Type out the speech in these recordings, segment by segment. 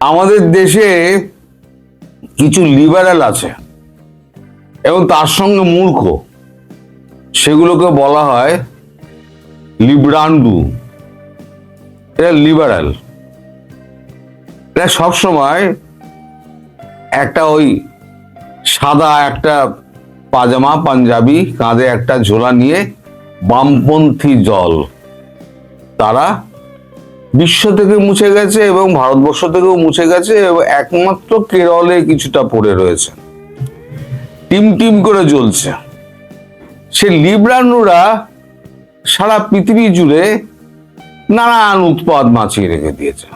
আমাদের দেশে কিছু লিবারেল আছে এবং তার সঙ্গে মূর্খ। সেগুলোকে বলা হয় লিব্রান্ডু এরা লিবারেল এরা সবসময় একটা ওই সাদা একটা পাজামা, পাঞ্জাবি, কাঁধে একটা ঝোলা নিয়ে বামপন্থী জল তারা বিশ্ব থেকে মুছে গেছে এবং ভারতবর্ষ থেকেও মুছে গেছে এবং একমাত্র কেরলে কিছুটা পড়ে রয়েছে। টিম টিম করে জ্বলছে। সে লিব্রানুরা সারা পৃথিবী জুড়ে নানান উৎপাদ মাছিয়ে রেখে দিয়েছে।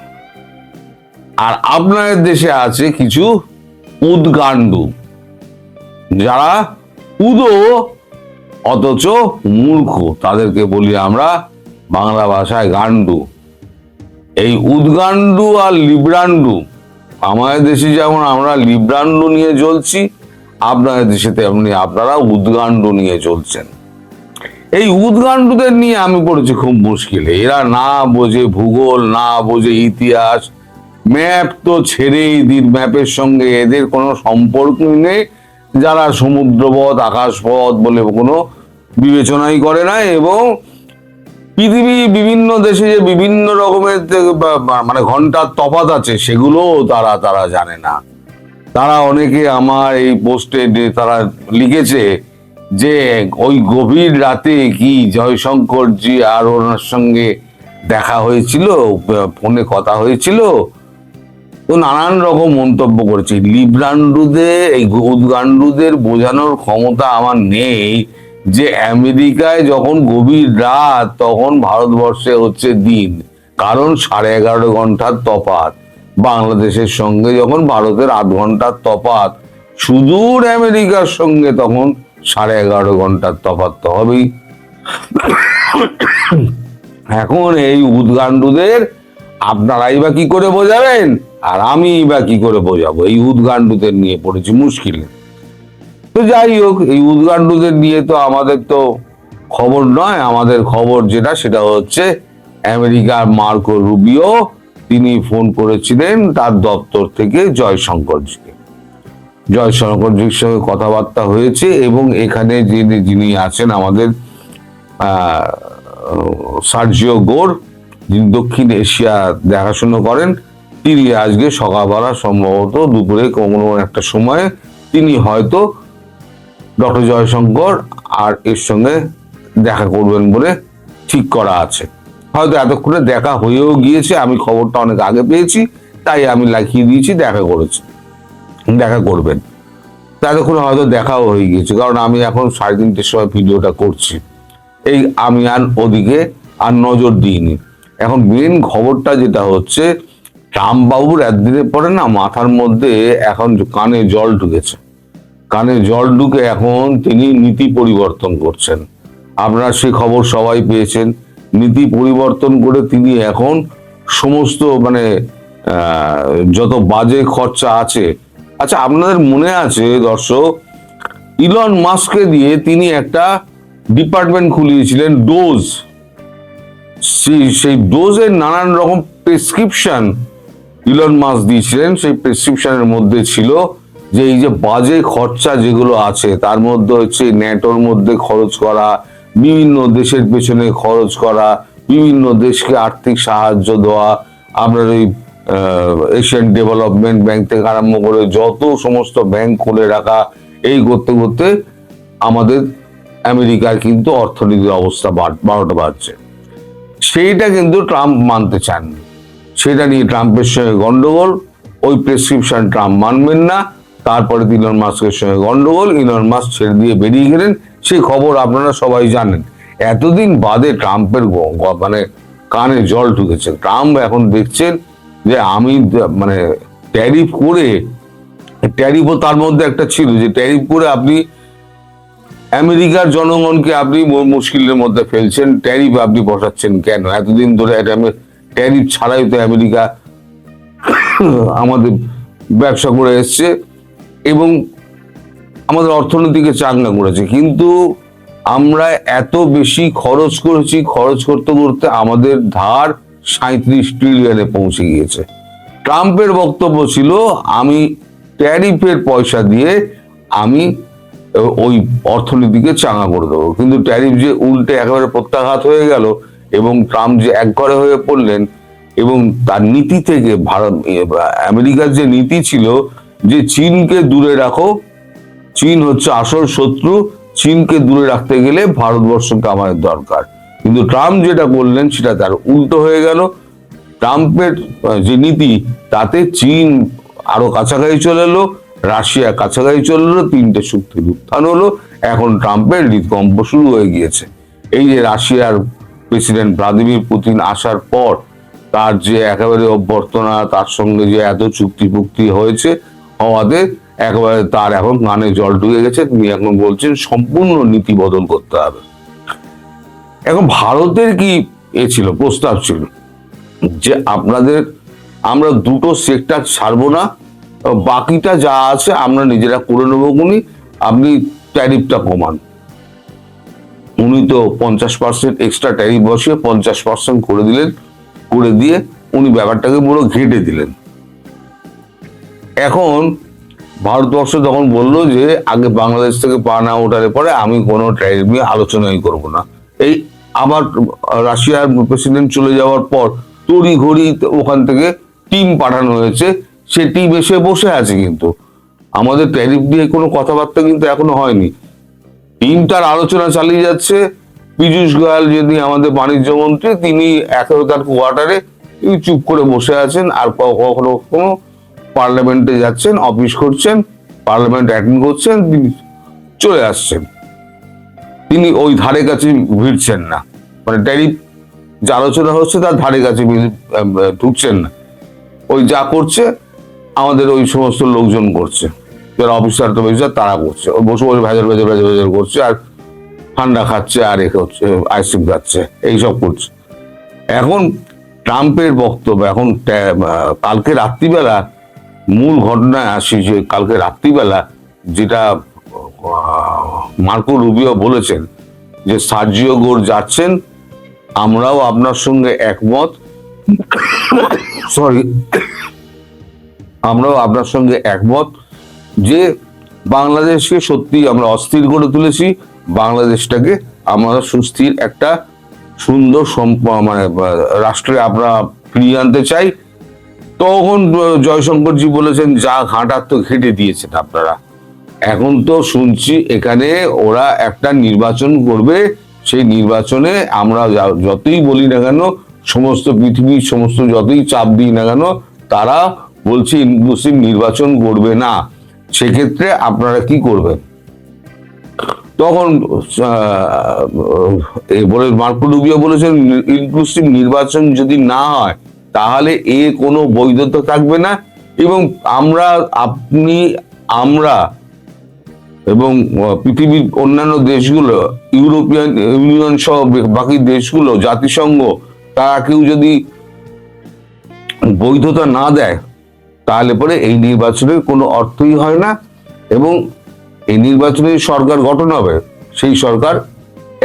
আর আপনাদের দেশে আছে কিছু উদ্গান্ডু, যারা উদো, অথচ মূর্খ, তাদেরকে বলি আমরা বাংলা ভাষায় গান্ডু। এই উদ্গান্ডু আর লিব্রান্ডু আমাদের দেশে যেমন আমরা লিব্রান্ডু নিয়ে চলছি আপনাদের দেশে তেমনি আপনারা উদ্গান্ডু নিয়ে চলছেন এই উদ্গান্ডুদের নিয়ে আমি পড়েছি খুব মুশকিলে। এরা না বোঝে ভূগোল, না বোঝে ইতিহাস, ম্যাপ তো ছেড়েই দিন ম্যাপের সঙ্গে। এদের কোনো সম্পর্ক নেই, যারা সমুদ্রপথ, আকাশপথ বলে কোনো বিবেচনাই করে না এবং পৃথিবী বিভিন্ন দেশে যে বিভিন্ন রকমের মানে ঘণ্টার তফাত আছে সেগুলো তারা তারা জানে না। তারা অনেকে আমার এই পোস্টে তারা লিখেছে যে, ওই গভীর রাতে কি জয়শঙ্করজি আর ওনার সঙ্গে দেখা হয়েছিল, ফোনে কথা হয়েছিল, তো নানান রকম মন্তব্য করেছে। লিব্রান্ডুদের, এই উদ্গান্ডুদের বোঝানোর ক্ষমতা আমার নেই। যে আমেরিকায় যখন গভীর রাত, তখন ভারতবর্ষে হচ্ছে দিন। কারণ সাড়ে এগারো ঘণ্টার তফাৎ। বাংলাদেশের সঙ্গে যখন ভারতের আধ ঘণ্টার তফাৎ, সুদূর আমেরিকার সঙ্গে তখন সাড়ে এগারো ঘণ্টার তফাৎ তো হবেই। এখন এই উদ্গান্ডুদের আপনারাই বা কি করে বোঝাবেন? আর আমি বা কি করে বোঝাবো? এই উদ্গান্ডুদের নিয়ে পড়েছি মুশকিলে। তো যাই হোক, এই উদ্গান্ডুদের নিয়ে তো আমাদের তো খবর নয়। আমাদের খবর যেটা, সেটা হচ্ছে আমেরিকার মার্কো রুবিও, তিনি ফোন করেছিলেন তার দপ্তর থেকে জয়শঙ্করজিকে। জয়শঙ্করজির সঙ্গে কথাবার্তা হয়েছে এবং এখানে যিনি যিনি আছেন আমাদের সার্জিও গোর, যিনি দক্ষিণ এশিয়া দেখাশোনা করেন, তিনি আজকে সকালবেলা সম্ভবত দুপুরে কোনো একটা সময়ে তিনি হয়তো ডক্টর জয়শঙ্কর আর এর সঙ্গে দেখা করবেন বলে ঠিক করা আছে। হয়তো এতক্ষণে দেখা হয়েও গিয়েছে, আমি খবরটা অনেক আগে পেয়েছি, তাই আমি লিখিয়ে দিয়েছি, দেখা করেছি। দেখা করবেন। তা এতক্ষণে হয়তো দেখাও হয়ে গিয়েছে, কারণ আমি এখন সাড়ে তিনটের সময় ভিডিওটা করছি। এই আমি আর ওদিকে আর নজর দিইনি। এখন মেন খবরটা যেটা হচ্ছে, রামবাবুর বাবুর একদিনের পরে না মাথার মধ্যে এখন কানে জল ঢুকেছে। কানে জল ঢুকে এখন তিনি নীতি পরিবর্তন করছেন। আপনারা সে খবর সবাই পেয়েছেন। নীতি পরিবর্তন করে তিনি এখন সমস্ত মানে যত বাজে খরচা আছে। আচ্ছা আপনাদের মনে আছে দর্শক, ইলন মাস্ককে দিয়ে তিনি একটা ডিপার্টমেন্ট খুলিয়েছিলেন, ডোজ। সেই ডোজের নানান রকম প্রেসক্রিপশন ইলন মাস্ক দিয়েছিলেন। সেই প্রেসক্রিপশনের মধ্যে ছিল যে এই যে বাজে খরচা যেগুলো আছে, তার মধ্যে হচ্ছে ন্যাটোর মধ্যে খরচ করা, বিভিন্ন দেশের পেছনে খরচ করা, বিভিন্ন দেশকে আর্থিক সাহায্য দেওয়া, আপনার ওই এশিয়ান ডেভেলপমেন্ট ব্যাংক থেকে আরম্ভ করে যত সমস্ত ব্যাংক খুলে রাখা, এই করতে করতে আমাদের আমেরিকার কিন্তু অর্থনীতির অবস্থা বারোটা বাড়ছে। সেইটা কিন্তু ট্রাম্প মানতে চান সেটা নিয়ে ট্রাম্পের সঙ্গে গন্ডগোল, ওই প্রেসক্রিপশন ট্রাম্প মানবেন না। তারপরে ইলন মাস্কের সঙ্গে গন্ডগোল ইলন মাস্ক ছেড়ে দিয়ে বেরিয়ে গেলেন। সেই খবর আপনারা সবাই জানেন। এতদিন বাদে ট্রাম্পের মানে কানে জল ঢুকেছে। ট্রাম্প এখন দেখছেন যে আমি মানে ট্যারিফ করে, ট্যারিফও তার মধ্যে একটা ছিল যে ট্যারিফ করে আপনি আমেরিকার জনগণকে আপনি মুশকিলের মধ্যে ফেলছেন। ট্যারিফ আপনি বসাচ্ছেন কেন? এতদিন ধরে ট্যারিফ ছাড়াই তো আমেরিকা আমাদের ব্যবসা করে এসছে। এবং আমাদের অর্থনীতিকে চাঙ্গা করেছে। কিন্তু আমরা এত বেশি খরচ করেছি, খরচ করতে করতে আমাদের ধার সাঁত্রিশ ট্রিলিয়নে পৌঁছে গিয়েছে। ট্রাম্পের বক্তব্য ছিল, আমি ট্যারিফের পয়সা দিয়ে আমি ওই অর্থনীতিকে চাঙা করে দেবো। কিন্তু ট্যারিফ যে উল্টে একেবারে প্রত্যাঘাত হয়ে গেল এবং ট্রাম্প যে একঘরে হয়ে পড়লেন এবং তার নীতি থেকে ভারত আমেরিকার যে নীতি ছিল যে চীনকে দূরে রাখো, চীন হচ্ছে আসল শত্রু, চীনকে দূরে রাখতে গেলে ভারতবর্ষকে আমাদের দরকার। কিন্তু ট্রাম্প যেটা করলেন সেটা তার উল্টো হয়ে গেল। ট্রাম্পের যে নীতি, তাতে চীন আরও কাছাকাছি চলে এলো, রাশিয়া কাছাকাছি চলে এলো, তিনটে শক্তির উত্থান হলো, এখন ট্রাম্পের হৃদকম্প শুরু হয়ে গিয়েছে। এই যে রাশিয়ার প্রেসিডেন্ট ভ্লাদিমির পুতিন আসার পর, তার যে একেবারে অভ্যর্থনা, তার সঙ্গে যে এত চুক্তি ফুক্তি হয়েছে হওয়াতে একেবারে তার এখন কানে জল ঢুকে গেছে। তিনি এখন বলছেন সম্পূর্ণ নীতি বদল করতে হবে। এখন ভারতের কি এ ছিল, প্রস্তাব ছিল? যে আপনাদের, আমরা দুটো সেক্টর ছাড়বো না, বাকিটা যা আছে আমরা নিজেরা করে নেব উনি আপনি ট্যারিফটা কমান। উনি তো পঞ্চাশ পার্সেন্ট এক্সট্রা ট্যারিফ বসিয়ে পঞ্চাশ পার্সেন্ট করে দিলেন, করে দিয়ে উনি ব্যাপারটাকে পুরো ঘেটে দিলেন। এখন ভারতবর্ষ তখন বলল যে আগে বাংলাদেশ থেকে পা না ওঠার পরে আমি কোনো ট্যারিফ নিয়ে আলোচনাই করব না। এই আবার রাশিয়ার প্রেসিডেন্ট চলে যাওয়ার পর তড়ি ঘড়ি ওখান থেকে টিম পাঠানো হয়েছে, সে টিম এসে বসে আছে কিন্তু। আমাদের ট্যারিফ নিয়ে কোনো কথাবার্তা কিন্তু এখনও হয়নি। টিম তার আলোচনা চালিয়ে যাচ্ছে। পীযূষ গোয়াল যিনি আমাদের বাণিজ্য মন্ত্রী, তিনি একেবারে তার কোয়ার্টারে চুপ করে বসে আছেন, আর কখনো কখনো পার্লামেন্টে যাচ্ছেন, অফিস করছেন, পার্লামেন্ট অ্যাটেন্ড করছেন, তিনি চলে আসছেন। তিনি ওই ধারে কাছে ভিড়ছেন না। মানে ট্যারিফ যে আলোচনা হচ্ছে তার ধারে কাছে ঢুকছেন না। ওই যা করছে, আমাদের ওই সমস্ত লোকজন করছে। যারা অফিসার টফিসার, তারা করছে। ওই বসে বসে ভেজাল ভেজাল ভেজাল ভেজাল করছে আর ঠান্ডা খাচ্ছে আর এ হচ্ছে আইসক্রিম খাচ্ছে, এইসব করছে। এখন ট্রাম্পের বক্তব্য, এখন কালকে রাত্রিবেলা মূল ঘটনায় আসি যে কালকে রাত্রিবেলা যেটা মার্কো রুবিও বলেছেন যে সার্জিও গোর যাচ্ছেন, আমরাও আপনার সঙ্গে একমত। সরি আমরাও আপনার সঙ্গে একমত যে বাংলাদেশকে সত্যি আমরা অস্থির করে তুলেছি, বাংলাদেশটাকে আমরা সুস্থির একটা সুন্দর সম্প- মানে রাষ্ট্রে আমরা ফিরিয়ে আনতে চাই। তখন জয়শঙ্করজি বলেছেন, যা ঘাঁটার তো ঘেটে দিয়েছেন আপনারা। এখন তো শুনছি এখানে ওরা একটা নির্বাচন করবে, সেই নির্বাচনে আমরা যতই বলি না কেন, সমস্ত পৃথিবীর সমস্ত যতই চাপ দিই না কেন, তারা বলছে ইনক্লুসিভ নির্বাচন করবে না। সেক্ষেত্রে আপনারা কি করবেন? তখন বলে মার্কো রুবিও বলেছেন ইনক্লুসিভ নির্বাচন যদি না হয় তাহলে এ কোনো বৈধতা থাকবে না। এবং আমরা, আপনি, আমরা এবং পৃথিবীর অন্যান্য দেশগুলো, ইউরোপিয়ান ইউনিয়ন সহ বাকি দেশগুলো, জাতিসংঘ, তারা কেউ যদি বৈধতা না দেয়, তাহলে পরে এই নির্বাচনের কোনো অর্থই হয় না এবং এই নির্বাচনে সরকার গঠন হবে, সেই সরকার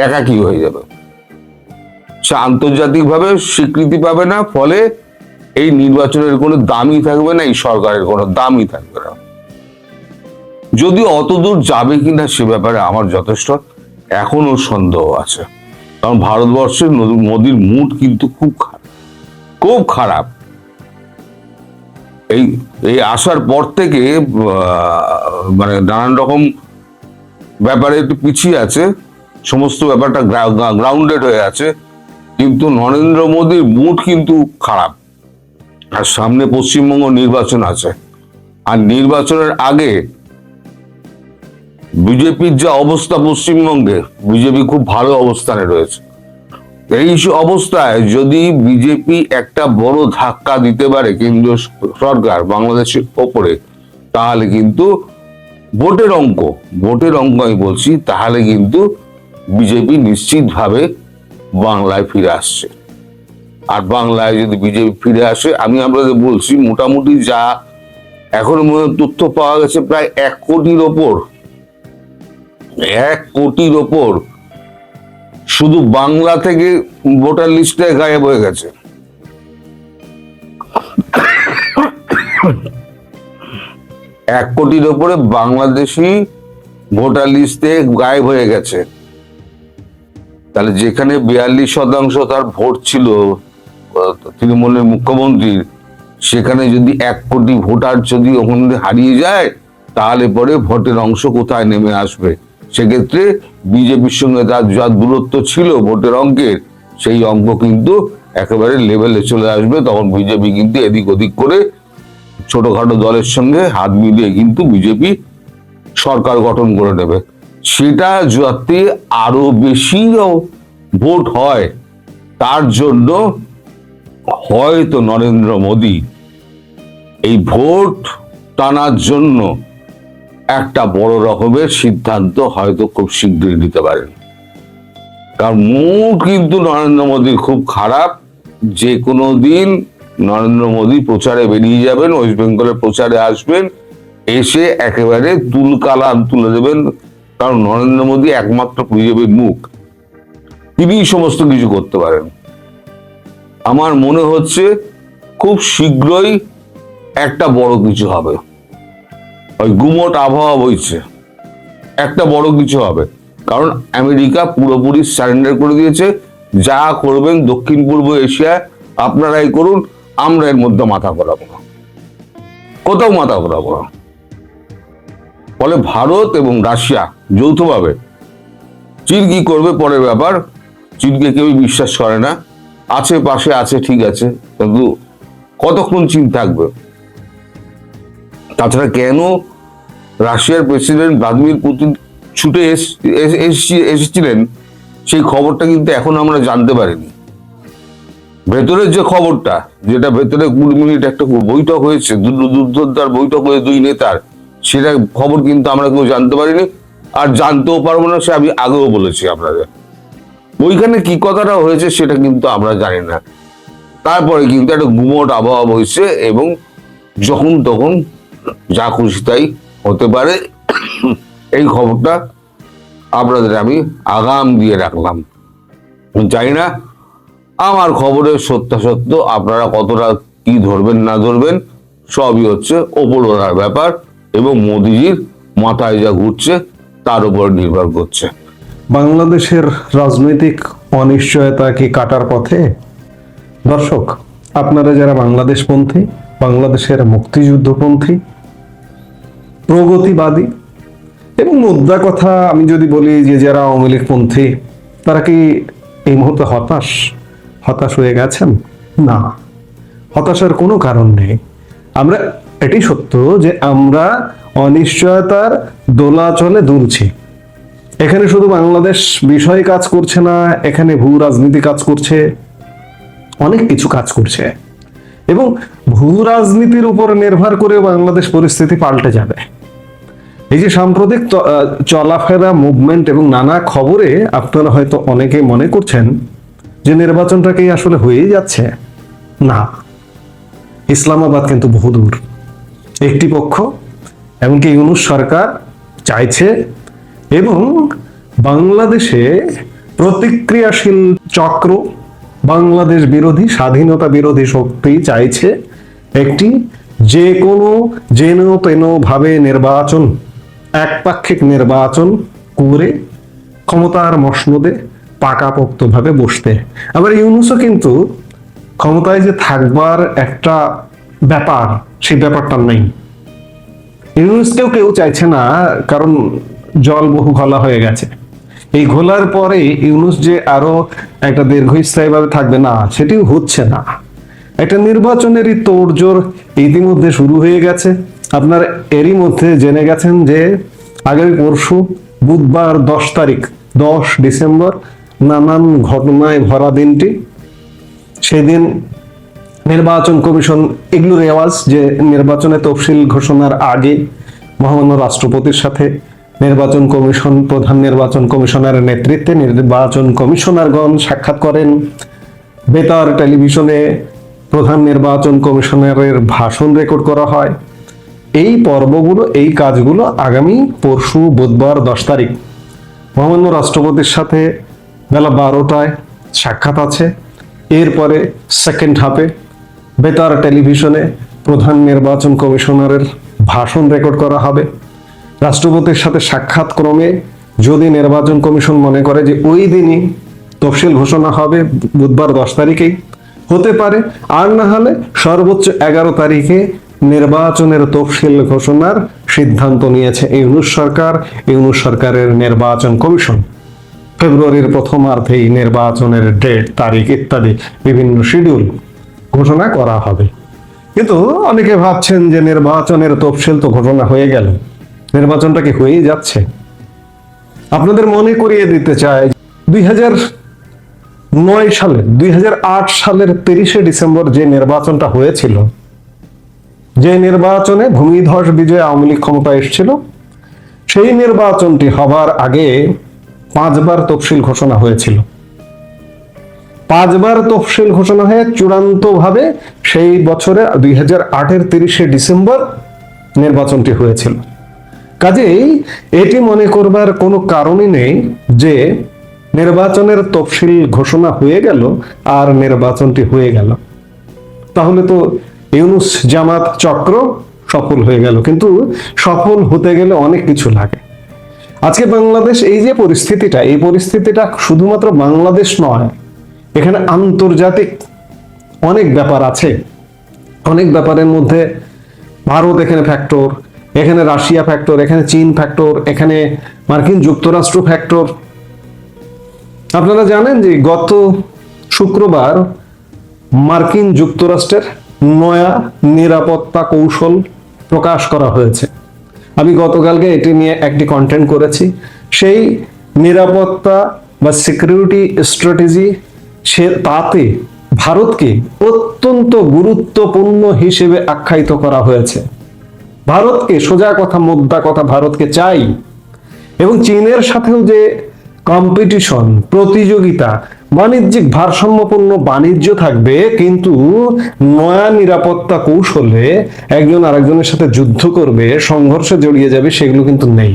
একাকী হয়ে যাবে। সে আন্তর্জাতিকভাবে স্বীকৃতি পাবে না, ফলে এই নির্বাচনের কোনো দামই থাকবে না, এই সরকারের কোনো দামই থাকবে না। যদিও অতদূর যাবে কিনা সে ব্যাপারে আমার যথেষ্ট এখনও সন্দেহ আছে। কারণ ভারতবর্ষের মোদির মুড কিন্তু খুব খারাপ খুব খারাপ। এই এই আসার পর থেকে মানে নানান রকম ব্যাপারে একটু পিছিয়ে আছে, সমস্ত ব্যাপারটা গ্রাউন্ডেড হয়ে আছে। কিন্তু নরেন্দ্র মোদীর মুড কিন্তু খারাপ। আর সামনে পশ্চিমবঙ্গ নির্বাচন আছে। আর নির্বাচনের আগে বিজেপির যা অবস্থা পশ্চিমবঙ্গে, বিজেপি খুব ভালো অবস্থানে রয়েছে। এই অবস্থায় যদি বিজেপি একটা বড় ধাক্কা দিতে পারে কেন্দ্রীয় সরকার বাংলাদেশের ওপরে, তাহলে কিন্তু ভোটের অঙ্ক ভোটের অঙ্ক আমি বলছি, তাহলে কিন্তু বিজেপি নিশ্চিতভাবে বাংলায় ফিরে আসছে। আর বাংলায় যদি বিজেপি ফিরে আসে, আমি আপনাদের বলছি, মোটামুটি যা এখনও মনে তথ্য পাওয়া গেছে প্রায় এক কোটির ওপর। এক কোটির ওপর। শুধু বাংলা থেকে ভোটার লিস্টে গায়েব হয়ে গেছে। এক কোটির ওপরে বাংলাদেশি ভোটার লিস্টে গায়েব হয়ে গেছে। তাহলে যেখানে বিয়াল্লিশ শতাংশ তার ভোট ছিল তৃণমূলের মুখ্যমন্ত্রীর সেখানে যদি এক কোটি ভোটার যদি ওখান হারিয়ে যায়, তাহলে পরে ভোটের অংশ কোথায় নেমে আসবে? সেক্ষেত্রে বিজেপির সঙ্গে তার যা দূরত্ব ছিল ভোটের অঙ্কের, সেই অঙ্ক কিন্তু একেবারে লেভেলে চলে আসবে। তখন বিজেপি কিন্তু এদিক ওদিক করে ছোটখাটো দলের সঙ্গে হাত মিলিয়ে কিন্তু বিজেপি সরকার গঠন করে নেবে। সেটা যাতে আরও বেশি ভোট হয়, তার জন্য হয়তো নরেন্দ্র মোদী এই ভোট টানার জন্য একটা বড় রকমের সিদ্ধান্ত হয়তো খুব শীঘ্রই নিতে পারেন। কারণ মুড কিন্তু নরেন্দ্র মোদীর খুব খারাপ। যে কোনো দিন নরেন্দ্র মোদী প্রচারে বেরিয়ে যাবেন, ওয়েস্ট বেঙ্গলের প্রচারে আসবেন, এসে একেবারে তুলকালাম তুলে দেবেন। কারণ নরেন্দ্র মোদী একমাত্র বিজেপির মুখ। তিনিই সমস্ত কিছু করতে পারেন। আমার মনে হচ্ছে খুব শীঘ্রই একটা বড় কিছু হবে। ওই গুমট আবহাওয়া বইছে। একটা বড় কিছু হবে। কারণ আমেরিকা পুরোপুরি সারেন্ডার করে দিয়েছে। যা করবেন দক্ষিণ পূর্ব এশিয়ায় আপনারাই করুন, আমরা এর মধ্যে মাথা ঘোরাবো না। কোথাও মাথা ঘোরাবো না। ফলে ভারত এবং রাশিয়া যৌথভাবে, চীন কি করবে পরের ব্যাপার, চীনকে কেউই বিশ্বাস করে না। আছে পাশে আছে, ঠিক আছে, কিন্তু কতক্ষণ চীন থাকবে? তাছাড়া কেন রাশিয়ার প্রেসিডেন্ট ভ্লাদিমির পুতিন ছুটে এস- এস- এসেছিলেন? সেই খবরটা কিন্তু এখন আমরা জানতে পারিনি। ভেতরের যে খবরটা, যেটা ভেতরে কুড়ি মিনিট একটা বৈঠক হয়েছে দুর্দার বৈঠক হয়ে দুই নেতার, সেটা খবর কিন্তু আমরা কেউ জানতে পারিনি। আর জানতেও পারব না সে আমি আগেও বলেছি আপনাদের। ওইখানে কি কথাটা হয়েছে সেটা কিন্তু আমরা জানি না। তারপরে কিন্তু একটা গুমট আবহাওয়া বইছে এবং যখন তখন যা খুশি তাই হতে পারে। এই খবরটা আপনাদের আমি আগাম দিয়ে রাখলাম। জানি না আমার খবরের সত্যাসত্য আপনারা কতটা কি ধরবেন, না ধরবেন, সবই হচ্ছে ওপরওয়ালার ব্যাপার এবং মোদিজির মাথায় যা ঘুরছে তার উপর নির্ভর করছে। বাংলাদেশের রাজনৈতিক অনিশ্চয়তা কি কাটার পথে? দর্শক, আপনারা যারা বাংলাদেশপন্থী, বাংলাদেশের মুক্তিযুদ্ধপন্থী, প্রগতিবাদী এবং মুদ্রা কথা আমি যদি বলি যে যারা আওয়ামী লীগপন্থী তারা কি এই মুহূর্তে হতাশ হতাশ হয়ে গেছেন? না। হতাশার কোনো কারণ নেই। আমরা, এটি সত্য যে আমরা অনিশ্চয়তার দোলাচলে দুলছি। এখানে শুধু বাংলাদেশ বিষয় কাজ করছে না, এখানে ভূ রাজনীতি কাজ করছে, অনেক কিছু কাজ করছে। এবং ভূ রাজনীতির উপর নির্ভর করে বাংলাদেশ পরিস্থিতি পাল্টে যাবে। এই যে সাম্প্রতিক চলাফেরা মুভমেন্ট এবং নানা খবরে আপনারা হয়তো অনেকে মনে করছেন যে নির্বাচনটা কি আসলে হয়েই যাচ্ছে? না। ইসলামাবাদ কিন্তু বহুদূর। একটি পক্ষ, এমনকি ইউনুস সরকার চাইছে এবং বাংলাদেশে প্রতিক্রিয়াশীল চক্র, বাংলাদেশ বিরোধী, স্বাধীনতা বিরোধী শক্তি চাইছে একটি যে কোনো যেন তেন ভাবে নির্বাচন, একপাক্ষিক নির্বাচন করে ক্ষমতার মসনদে পাকাপোক্তভাবে বসতে। আবার ইউনুসও কিন্তু ক্ষমতায় যে থাকবার একটা ব্যাপার, সেই ব্যাপারটা নেই। ইউনুসকেও কেউ চাইছে না, কারণ জল বহু ঘোলা হয়ে গেছে। এই ঘোলার পরে ইউনুস যে আরও একটা দীর্ঘস্থায়ীভাবে থাকবে, না, সেটিও হচ্ছে না। একটা নির্বাচনেরই তোড়জোড় ইতিমধ্যে শুরু হয়ে গেছে। আপনার এরই মধ্যে জেনে গেছেন যে আগামী পরশু বুধবার দশ তারিখ, দশ ডিসেম্বর, নানান ঘটনায় ভরা দিনটি। সেদিন নির্বাচন কমিশন এগুলোর রেওয়াজ যে নির্বাচনে তফসিল ঘোষণার আগে মহামান্য রাষ্ট্রপতির সাথে নির্বাচন কমিশন, প্রধান নির্বাচন কমিশনারের নেতৃত্বে নির্বাচন কমিশনারগণ সাক্ষাৎ করেন। বেতার টেলিভিশনে প্রধান নির্বাচন কমিশনারের ভাষণ রেকর্ড করা হয়। এই পর্বগুলো, এই কাজগুলো আগামী পরশু বুধবার দশ তারিখ। মহামান্য রাষ্ট্রপতির সাথে বেলা বারোটায় সাক্ষাৎ আছে। এরপরে সেকেন্ড হাফে বেতার টেলিভিশনে প্রধান নির্বাচন কমিশনারের ভাষণ রেকর্ড করা হবে। রাষ্ট্রপতির সাথে সাক্ষাৎ ক্রমে যদি নির্বাচন কমিশন মনে করে যে ওই দিনই তফসিল ঘোষণা হবে, বুধবার দশ তারিখেই, হতে পারে। আর না হলে সর্বোচ্চ এগারো তারিখে নির্বাচনের তফসিল ঘোষণার সিদ্ধান্ত নিয়েছে ইউনুস সরকার, ইউনুস সরকারের নির্বাচন কমিশন। ফেব্রুয়ারির প্রথমার্ধেই নির্বাচনের ডেট, তারিখ ইত্যাদি বিভিন্ন শিডিউল ঘোষণা করা হবে। কিন্তু অনেকে ভাবছেন যে নির্বাচনের তফসিল তো ঘোষণা হয়ে গেল। নির্বাচনটা কি হয়েই যাচ্ছে? আপনাদের মনে করিয়ে দিতে চাই, দুই নয় সালে, দুই হাজার আট সালের তিরিশে ডিসেম্বর যে নির্বাচনটা হয়েছিল, যে নির্বাচনে ভূমিধস বিজয় আওয়ামী লীগ ক্ষমতা এসেছিল, সেই নির্বাচনটি হবার আগে পাঁচবার তফসিল ঘোষণা হয়েছিল। পাঁচবার তফসিল ঘোষণা হয়ে চূড়ান্তভাবে সেই বছরে, দুই হাজার আটের তিরিশে ডিসেম্বর নির্বাচনটি হয়েছিল। কাজেই এটি মনে করবার কোনো কারণই নেই যে নির্বাচনের তফসিল ঘোষণা হয়ে গেল আর নির্বাচনটি হয়ে গেল। তাহলে তো ইউনুস জামাত চক্র সফল হয়ে গেল, কিন্তু সফল হতে গেলে অনেক কিছু লাগে। আজকে বাংলাদেশ এই যে পরিস্থিতিটা, এই পরিস্থিতিটা শুধুমাত্র বাংলাদেশ নয়, এখানে আন্তর্জাতিক অনেক ব্যাপার আছে। অনেক ব্যাপারের মধ্যে ভারত এখানে ফ্যাক্টর এখানে রাশিয়া ফ্যাক্টর এখানে চীন ফ্যাক্টর এখানে মার্কিন যুক্তরাষ্ট্র ফ্যাক্টর আপনারা জানেন যে গত শুক্রবার মার্কিন যুক্তরাষ্ট্রের নয়া নিরাপত্তা কৌশল প্রকাশ করা হয়েছে। আমি গতকালকে এটি নিয়ে একটি কন্টেন্ট করেছি। সেই নিরাপত্তা বা সিকিউরিটি স্ট্র্যাটেজি সে তাতে ভারতকে অত্যন্ত গুরুত্বপূর্ণ হিসেবে আখ্যায়িত করা হয়েছে। ভারতকে সোজা কথা, মুদ্রা কথা ভারতকে চাই। এবং চীনের সাথেও যে কম্পিটিশন প্রতিযোগিতা, বাণিজ্যিক ভারসাম্যপূর্ণ বাণিজ্য থাকবে, কিন্তু নয়া নিরাপত্তা কৌশলে একজন আরেকজনের সাথে যুদ্ধ করবে, সংঘর্ষে জড়িয়ে যাবে, সেগুলো কিন্তু নেই।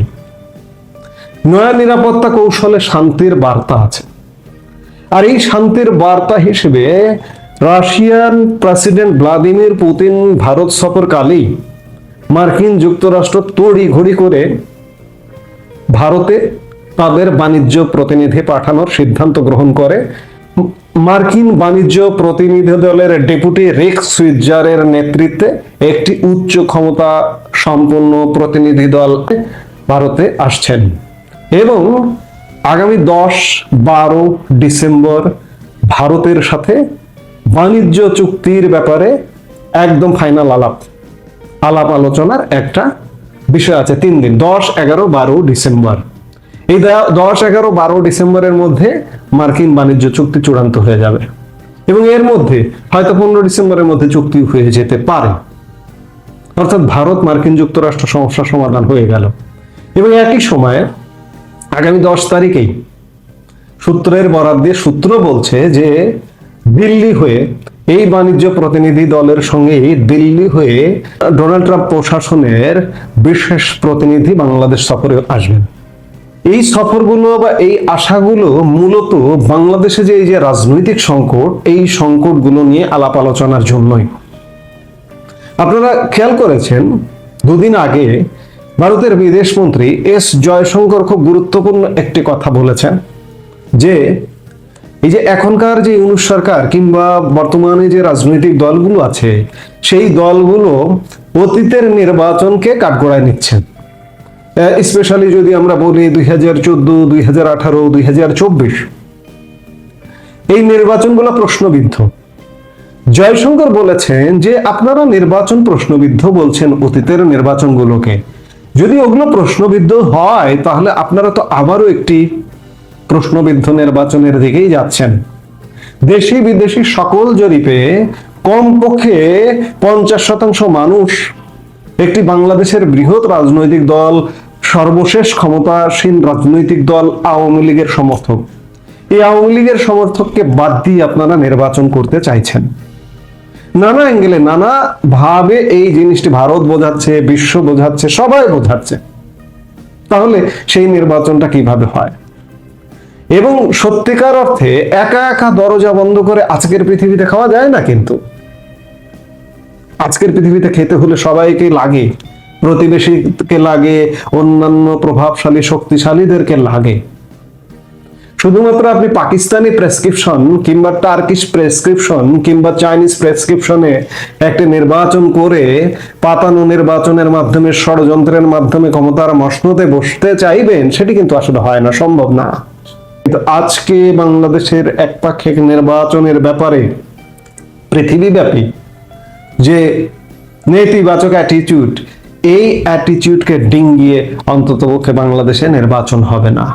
নয়া নিরাপত্তা কৌশলে শান্তির বার্তা আছে। আর এই শান্তির বার্তা হিসেবে Russian president Vladimir Putin Bharat সফরকালেই মার্কিন যুক্তরাষ্ট্র তড়ি ঘড়ি করে ভারতে তাদের বাণিজ্য প্রতিনিধি পাঠানোর সিদ্ধান্ত গ্রহণ করে। মার্কিন বাণিজ্য প্রতিনিধি দলের ডেপুটি রেক্স সুইজারের নেতৃত্বে একটি উচ্চ ক্ষমতা সম্পন্ন প্রতিনিধি দল ভারতে আসছেন এবং আগামী দশ, বারো ডিসেম্বর ভারতের সাথে বাণিজ্য চুক্তির ব্যাপারে একদম ফাইনাল আলাপ। আলাপ আলোচনার একটা বিষয় আছে তিন দিন, দশ, এগারো, বারো ডিসেম্বর। এই দশ, এগারো, বারো ডিসেম্বরের মধ্যে মার্কিন বাণিজ্য চুক্তি চূড়ান্ত হয়ে যাবে। এবং এর মধ্যে হয়তো পনেরো ডিসেম্বরের মধ্যে চুক্তি হয়ে যেতে পারে। অর্থাৎ ভারত মার্কিন যুক্তরাষ্ট্র সমস্যা সমাধান হয়ে গেল। এবং একই সময়ে আগামী দশ তারিখেই সূত্রের বরাদ দিয়ে সূত্র বলছে যে দিল্লি হয়ে এই বাণিজ্য প্রতিনিধি দলের সঙ্গে দিল্লি হয়ে ডোনাল্ড ট্রাম্প প্রশাসনের বিশেষ প্রতিনিধি বাংলাদেশ সফরে আসবেন। এই সফরগুলো বা এই আশাগুলো মূলত বাংলাদেশে যে এই যে রাজনৈতিক সংকট, এই সংকটগুলো নিয়ে আলাপ আলোচনার জন্যই। আপনারা খেয়াল করেছেন, দুদিন আগে ভারতের বিদেশ মন্ত্রী এস জয়শঙ্কর খুব গুরুত্বপূর্ণ একটি কথা বলেছেন যে এই যে এখনকার যে ইউনুস সরকার কিংবা বর্তমানে যে রাজনৈতিক দলগুলো আছে, সেই দলগুলো অতীতের নির্বাচনকে কাঠগড়ায় নিচ্ছেন। স্পেশালি যদি আমরা বলি দুই হাজার চোদ্দ, দুই হাজার আঠারো, দুই হাজার চব্বিশ। এই নির্বাচনগুলো প্রশ্নবিদ্ধ। জয়শঙ্কর বলেছেন যে আপনারা নির্বাচন প্রশ্নবিদ্ধ বলছেন অতীতের নির্বাচনগুলোকে। যদি ওগুলো প্রশ্নবিদ্ধ হয়, তাহলে আপনারা তো আবারও একটি প্রশ্নবিদ্ধ নির্বাচনের দিকেই যাচ্ছেন। দেশি বিদেশি সকল জরিপে কমপক্ষে পঞ্চাশ শতাংশ মানুষ একটি বাংলাদেশের বৃহৎ রাজনৈতিক দল, সর্বশেষ ক্ষমতাসীন রাজনৈতিক দল আওয়ামী লীগের সমর্থক। এই আওয়ামী লীগের সমর্থককে বাদ দিয়ে আপনারা নির্বাচন করতে চাইছেন। নানা অ্যাঙ্গেলে নানা ভাবে এই জিনিসটি ভারত বোঝাচ্ছে, বিশ্ব বোঝাচ্ছে, সবাই বোঝাচ্ছে। তাহলে সেই নির্বাচনটা কীভাবে হয়? এবং সত্যিকার অর্থে একা একা দরজা বন্ধ করে আজকের পৃথিবীতে খাওয়া যায় না কিন্তু। আজকের পৃথিবীতে খেতে হলে সবাইকে লাগে, প্রতিবেশীকে লাগে, অন্যান্য প্রভাবশালী, শক্তিশালীদেরকে লাগে। শুধুমাত্র আপনি পাকিস্তানি প্রেসক্রিপশন কিংবা টার্কিশ প্রেসক্রিপশন কিংবা চাইনিজ প্রেসক্রিপশনে একটা নির্বাচন করে পাতানো নির্বাচনের মাধ্যমে, ষড়যন্ত্রের মাধ্যমে ক্ষমতার মসনদে বসতে চাইবেন, সেটি কিন্তু আসলে হয় না, সম্ভব না। আজকে বাংলাদেশের একপাক্ষিক নির্বাচনের ব্যাপারে পৃথিবীব্যাপী যে নেতিবাচক অ্যাটিটিউড এই অ্যাটিটিউডকে ডিঙ্গিয়ে অন্ততপক্ষে বাংলাদেশে নির্বাচন হবে না।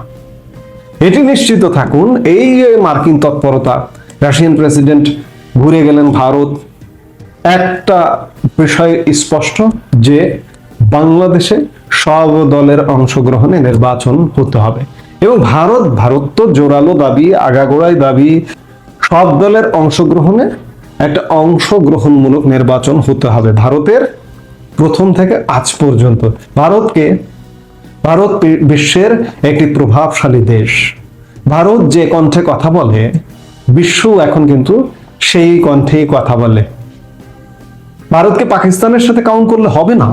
এটি নিশ্চিত থাকুন, এই যে মার্কিন তৎপরতা, রাশিয়ান প্রেসিডেন্ট ঘুরে গেলেন ভারত, একটা বিষয় স্পষ্ট যে বাংলাদেশে সব দলের অংশগ্রহণে নির্বাচন হতে হবে। এবং ভারত ভারত তো জোরালো দাবি, আগাগোড়াই দাবি, সব দলের অংশগ্রহণে একটা অংশগ্রহণমূলক নির্বাচন হতে হবে ভারতের প্রথম থেকে আজ পর্যন্ত। ভারতকে, ভারত বিশ্বের একটি প্রভাবশালী দেশ। ভারত যে কণ্ঠে কথা বলে, বিশ্ব এখন কিন্তু সেই কণ্ঠেই কথা বলে। ভারতকে পাকিস্তানের সাথে কাউন্ট করলে হবে না।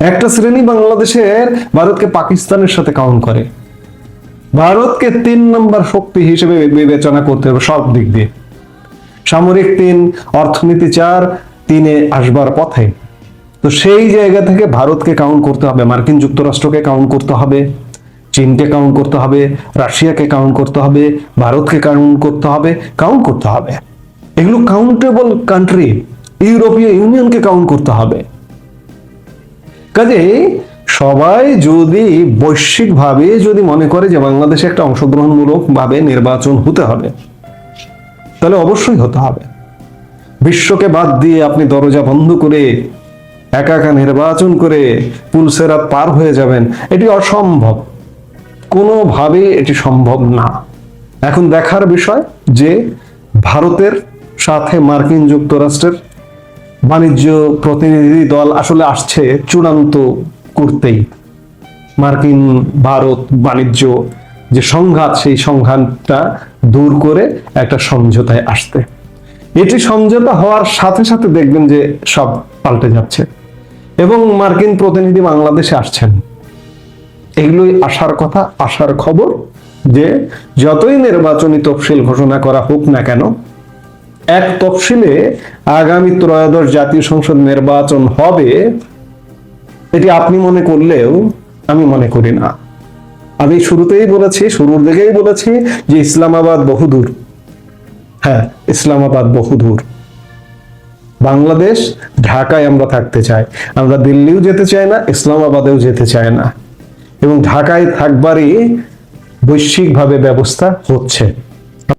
একটা শ্রেণি বাংলাদেশের ভারতকে পাকিস্তানের সাথে কাউন্ট করে। ভারতকে তিন নম্বর শক্তি হিসেবে বিবেচনা করতে হবে সব দিক দিয়ে। সামরিক তিন, অর্থনীতি চার, তিনে আসবার পথে। তো সেই জায়গা থেকে ভারতকে কাউন্ট করতে হবে, মার্কিন যুক্তরাষ্ট্রকে কাউন্ট করতে হবে, চীনকে কাউন্ট করতে হবে, রাশিয়াকে কাউন্ট করতে হবে, ভারতকে কাউন্ট করতে হবে কাউন্ট করতে হবে। এগুলো কাউন্টেবল কান্ট্রি ইউরোপীয় ইউনিয়নকে কাউন্ট করতে হবে। কাজে সবাই যদি বৈশ্বিকভাবে যদি মনে করে যে বাংলাদেশে একটা অংশগ্রহণমূলক ভাবে নির্বাচন হতে হবে, তাহলে অবশ্যই হতে হবে। বিশ্বকে বাদ দিয়ে আপনি দরজা বন্ধ করে, একা একা নির্বাচন করে পুলসেরাত পার হয়ে যাবেন, এটি অসম্ভব। কোনোভাবে এটি সম্ভব না। এখন দেখার বিষয় যে ভারতের সাথে মার্কিন যুক্তরাষ্ট্রের বাণিজ্য প্রতিনিধি দল আসলে আসছে চূড়ান্ত করতেই। মার্কিন ভারত বাণিজ্য যে সংঘাত, সেই সংঘাতটা দূর করে একটা সমঝোতায় আসতে। এটি সমঝোতা হওয়ার সাথে সাথে দেখবেন যে সব পাল্টে যাচ্ছে এবং মার্কিন প্রতিনিধি বাংলাদেশে আসছেন। এগুলোই আসার কথা আসার খবর যে যতই নির্বাচনী তফসিল ঘোষণা করা হোক না কেন, এক তফসিলে আগামী ত্রয়োদশ জাতীয় সংসদ নির্বাচন হবে এটি আপনি মনে করলেও আমি মনে করি না। আমি শুরুতেই বলেছি, শুরুর দিকেই বলেছি যে ইসলামাবাদ বহুদূর। হ্যাঁ ইসলামাবাদ বহুদূর। বাংলাদেশ ঢাকায় আমরা থাকতে চাই। আমরা দিল্লিও যেতে চাই না, ইসলামাবাদেও যেতে চাই না। এবং ঢাকায় থাকবারই বৈশ্বিকভাবে ব্যবস্থা হচ্ছে।